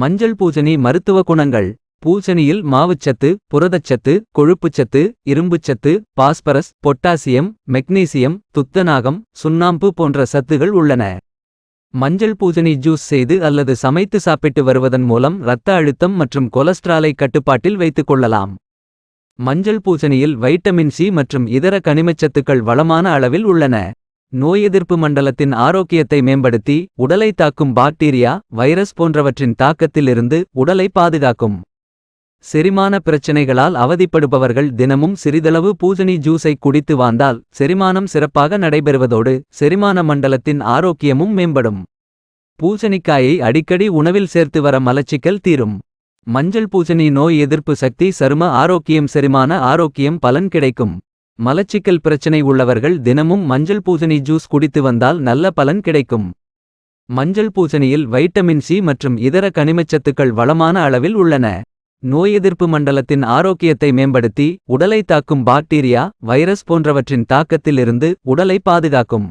மஞ்சள் பூசணி மருத்துவ குணங்கள். பூசணியில் மாவுச்சத்து புரதச்சத்து கொழுப்புச்சத்து இரும்புச்சத்து பாஸ்பரஸ் பொட்டாசியம் மெக்னீசியம் துத்தநாகம் சுண்ணாம்பு போன்ற சத்துகள் உள்ளன. மஞ்சள் பூசணி ஜூஸ் செய்து அல்லது சமைத்து சாப்பிட்டு வருவதன் மூலம் இரத்த அழுத்தம் மற்றும் கொலஸ்ட்ராலை கட்டுப்பாட்டில் வைத்துக் கொள்ளலாம். மஞ்சள் பூசணியில் வைட்டமின் சி மற்றும் இதர கனிமச்சத்துக்கள் வளமான அளவில் உள்ளன. நோய் எதிர்ப்பு மண்டலத்தின் ஆரோக்கியத்தை மேம்படுத்தி உடலை தாக்கும் பாக்டீரியா வைரஸ் போன்றவற்றின் தாக்கத்திலிருந்து உடலை பாதுகாக்கும். செரிமான பிரச்சனைகளால் அவதிப்படுபவர்கள் தினமும் சிறிதளவு பூசணி ஜூஸை குடித்து வந்தால் செரிமானம் சிறப்பாக நடைபெறுவதோடு செரிமான மண்டலத்தின் ஆரோக்கியமும் மேம்படும். பூசணிக்காயை அடிக்கடி உணவில் சேர்த்து வர மலச்சிக்கல் தீரும். மஞ்சள் பூசணி நோய் எதிர்ப்பு சக்தி சரும ஆரோக்கியம் செரிமான ஆரோக்கியம் பலன் கிடைக்கும். மலச்சிக்கல் பிரச்சனை உள்ளவர்கள் தினமும் மஞ்சள் பூசணி ஜூஸ் குடித்து வந்தால் நல்ல பலன் கிடைக்கும். மஞ்சள் பூசணியில் வைட்டமின் சி மற்றும் இதர கனிமச்சத்துக்கள் வளமான அளவில் உள்ளன. நோய் எதிர்ப்பு மண்டலத்தின் ஆரோக்கியத்தை மேம்படுத்தி உடலை தாக்கும் பாக்டீரியா வைரஸ் போன்றவற்றின் தாக்கத்திலிருந்து உடலை பாதுகாக்கும்.